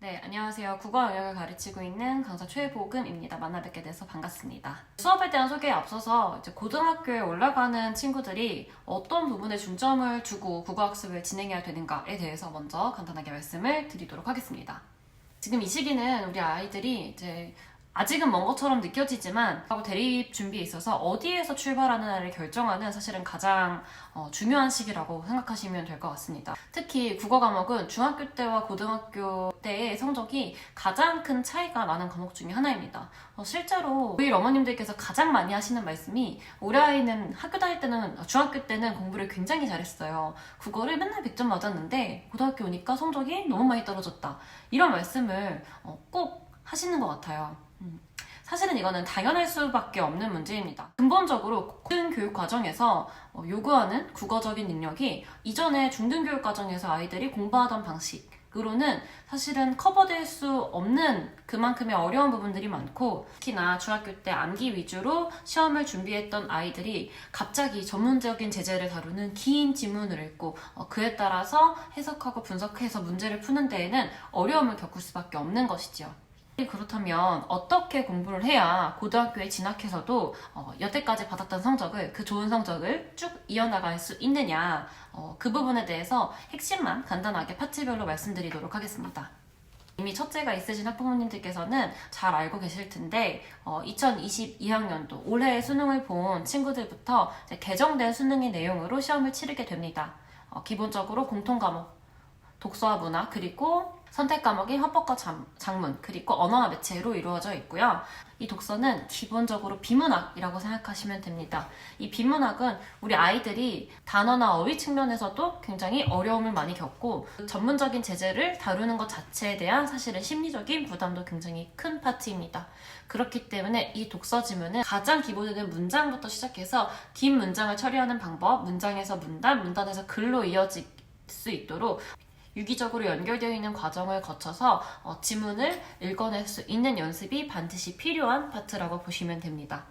네, 안녕하세요. 국어 영역을 가르치고 있는 강사 최보금입니다. 만나 뵙게 돼서 반갑습니다. 수업에 대한 소개에 앞서서 이제 고등학교에 올라가는 친구들이 어떤 부분에 중점을 두고 국어 학습을 진행해야 되는가에 대해서 먼저 간단하게 말씀을 드리도록 하겠습니다. 지금 이 시기는 우리 아이들이 이제 아직은 먼 것처럼 느껴지지만 하고 대립 준비에 있어서 어디에서 출발하느냐를 결정하는 사실은 가장 어, 중요한 시기라고 생각하시면 될 것 같습니다. 특히 국어 과목은 중학교 때와 고등학교 때의 성적이 가장 큰 차이가 나는 과목 중에 하나입니다. 어, 실제로 우리 어머님들께서 가장 많이 하시는 말씀이 우리 아이는 학교 다닐 때는 중학교 때는 공부를 굉장히 잘했어요. 국어를 맨날 100점 맞았는데 고등학교 오니까 성적이 너무 많이 떨어졌다. 이런 말씀을 어, 꼭 하시는 것 같아요. 음. 사실은 이거는 당연할 수밖에 없는 문제입니다. 근본적으로 고등교육 과정에서 어, 요구하는 국어적인 능력이 이전에 중등교육 과정에서 아이들이 공부하던 방식 으로는 사실은 커버될 수 없는 그만큼의 어려운 부분들이 많고 특히나 중학교 때 암기 위주로 시험을 준비했던 아이들이 갑자기 전문적인 제재를 다루는 긴 지문을 읽고 어, 그에 따라서 해석하고 분석해서 문제를 푸는 데에는 어려움을 겪을 수밖에 없는 것이지요. 그렇다면 어떻게 공부를 해야 고등학교에 진학해서도 어, 여태까지 받았던 성적을 그 좋은 성적을 쭉 이어나갈 수 있느냐 어, 그 부분에 대해서 핵심만 간단하게 파트별로 말씀드리도록 하겠습니다. 이미 첫째가 있으신 학부모님들께서는 잘 알고 계실 텐데 2022학년도 올해 수능을 본 친구들부터 개정된 수능의 내용으로 시험을 치르게 됩니다. 어, 기본적으로 공통 과목 독서와 문화 그리고 선택 과목이 화법과 장, 문 그리고 언어와 매체로 이루어져 있고요. 이 독서는 기본적으로 비문학이라고 생각하시면 됩니다. 이 비문학은 우리 아이들이 단어나 어휘 측면에서도 굉장히 어려움을 많이 겪고 전문적인 제재를 다루는 것 자체에 대한 사실은 심리적인 부담도 굉장히 큰 파트입니다. 그렇기 때문에 이 독서 지문은 가장 기본에는 문장부터 시작해서 긴 문장을 처리하는 방법, 문장에서 문단, 문단에서 글로 이어질 수 있도록 유기적으로 연결되어 있는 과정을 거쳐서 어, 지문을 읽어낼 수 있는 연습이 반드시 필요한 파트라고 보시면 됩니다.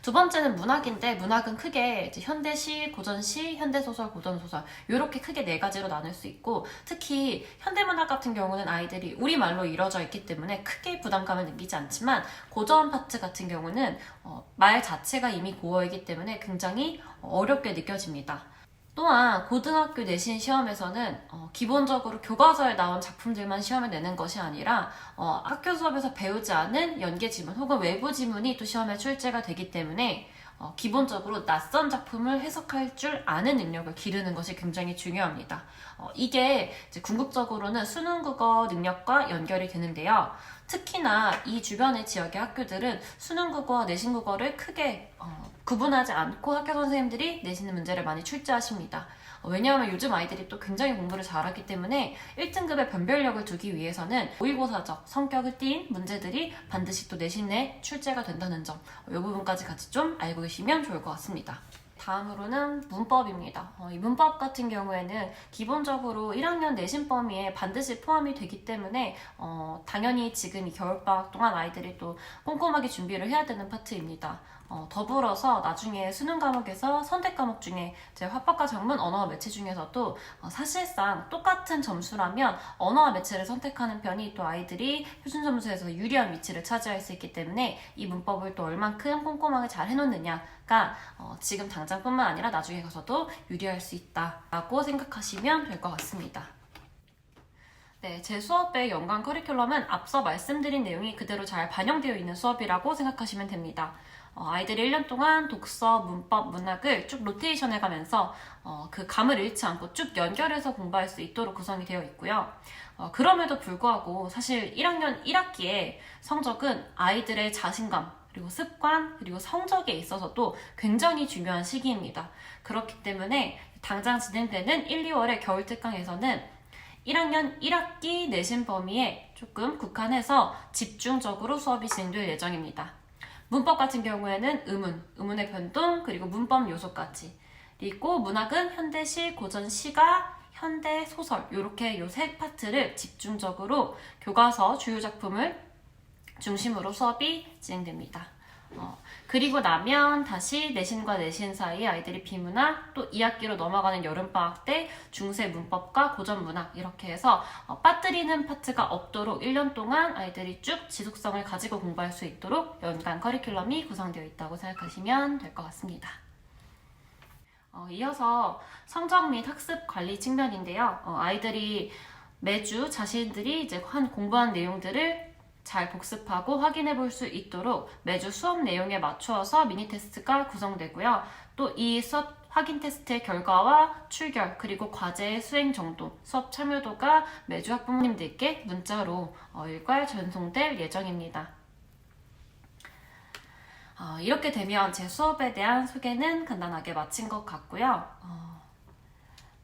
두 번째는 문학인데 문학은 크게 현대시, 고전시, 현대소설, 고전소설 이렇게 크게 네 가지로 나눌 수 있고 특히 현대문학 같은 경우는 아이들이 우리말로 이루어져 있기 때문에 크게 부담감을 느끼지 않지만 고전 파트 같은 경우는 어, 말 자체가 이미 고어이기 때문에 굉장히 어렵게 느껴집니다. 또한 고등학교 내신 시험에서는 어, 기본적으로 교과서에 나온 작품들만 시험에 내는 것이 아니라 어, 학교 수업에서 배우지 않은 연계 지문 혹은 외부 지문이 또 시험에 출제가 되기 때문에 어, 기본적으로 낯선 작품을 해석할 줄 아는 능력을 기르는 것이 굉장히 중요합니다. 어, 이게 궁극적으로는 수능 국어 능력과 연결이 되는데요. 특히나 이 주변의 지역의 학교들은 수능 국어와 내신 국어를 크게 어, 구분하지 않고 학교 선생님들이 내시는 문제를 많이 출제하십니다. 어, 왜냐하면 요즘 아이들이 또 굉장히 공부를 잘하기 때문에 1등급의 변별력을 두기 위해서는 모의고사적 성격을 띈 문제들이 반드시 또 내신에 출제가 된다는 점, 이 부분까지 같이 좀 알고 계시면 좋을 것 같습니다. 다음으로는 문법입니다. 어, 이 문법 같은 경우에는 기본적으로 1학년 내신 범위에 반드시 포함이 되기 때문에 어, 당연히 지금 이 겨울방학 동안 아이들이 또 꼼꼼하게 준비를 해야 되는 파트입니다. 어, 더불어서 나중에 수능 과목에서 선택 과목 중에 제 화법과 장문, 언어와 매체 중에서도 어, 사실상 똑같은 점수라면 언어와 매체를 선택하는 편이 또 아이들이 표준 점수에서 유리한 위치를 차지할 수 있기 때문에 이 문법을 또 얼만큼 꼼꼼하게 잘 해놓느냐 가 어, 지금 당장뿐만 아니라 나중에 가서도 유리할 수 있다라고 생각하시면 될 것 같습니다. 네, 제 수업의 연관 커리큘럼은 앞서 말씀드린 내용이 그대로 잘 반영되어 있는 수업이라고 생각하시면 됩니다. 어, 아이들이 1년 동안 독서, 문법, 문학을 쭉 로테이션 해 가면서 어, 그 감을 잃지 않고 쭉 연결해서 공부할 수 있도록 구성이 되어 있고요. 어, 그럼에도 불구하고 사실 1학년 1학기에 성적은 아이들의 자신감, 그리고 습관, 그리고 성적에 있어서도 굉장히 중요한 시기입니다. 그렇기 때문에 당장 진행되는 1, 2월의 겨울 특강에서는 1학년 1학기 내신 범위에 조금 국한해서 집중적으로 수업이 진행될 예정입니다. 문법 같은 경우에는 의문, 의문의 변동, 그리고 문법 요소까지. 그리고 문학은 현대시, 고전 시가, 현대 소설 이렇게 요세 파트를 집중적으로 교과서 주요 작품을 중심으로 수업이 진행됩니다. 어, 그리고 나면 다시 내신과 내신 사이 아이들이 비문학 또 2학기로 넘어가는 여름방학 때 중세 문법과 고전 문학 이렇게 해서 어, 빠뜨리는 파트가 없도록 1년 동안 아이들이 쭉 지속성을 가지고 공부할 수 있도록 연간 커리큘럼이 구성되어 있다고 생각하시면 될 것 같습니다. 어, 이어서 성적 및 학습 관리 측면인데요. 어, 아이들이 매주 자신들이 이제 한 공부한 내용들을 잘 복습하고 확인해 볼 수 있도록 매주 수업 내용에 맞추어서 미니 테스트가 구성되고요. 또 이 수업 확인 테스트의 결과와 출결 그리고 과제의 수행 정도, 수업 참여도가 매주 학부모님들께 문자로 어, 일괄 전송될 예정입니다. 어, 이렇게 되면 제 수업에 대한 소개는 간단하게 마친 것 같고요. 어,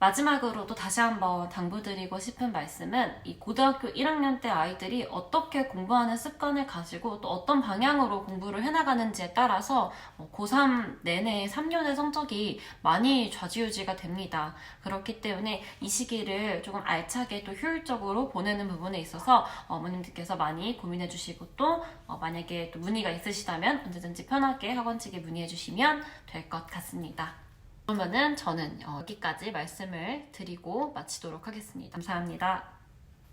마지막으로 또 다시 한번 당부드리고 싶은 말씀은 이 고등학교 1학년 때 아이들이 어떻게 공부하는 습관을 가지고 또 어떤 방향으로 공부를 해나가는지에 따라서 어, 고3 내내 3년의 성적이 많이 좌지우지가 됩니다. 그렇기 때문에 이 시기를 조금 알차게 또 효율적으로 보내는 부분에 있어서 어머님들께서 많이 고민해 주시고 또 어, 만약에 또 문의가 있으시다면 언제든지 편하게 학원 측에 문의해 주시면 될 것 같습니다. 그러면은 저는 어, 여기까지 말씀을 드리고 마치도록 하겠습니다. 감사합니다.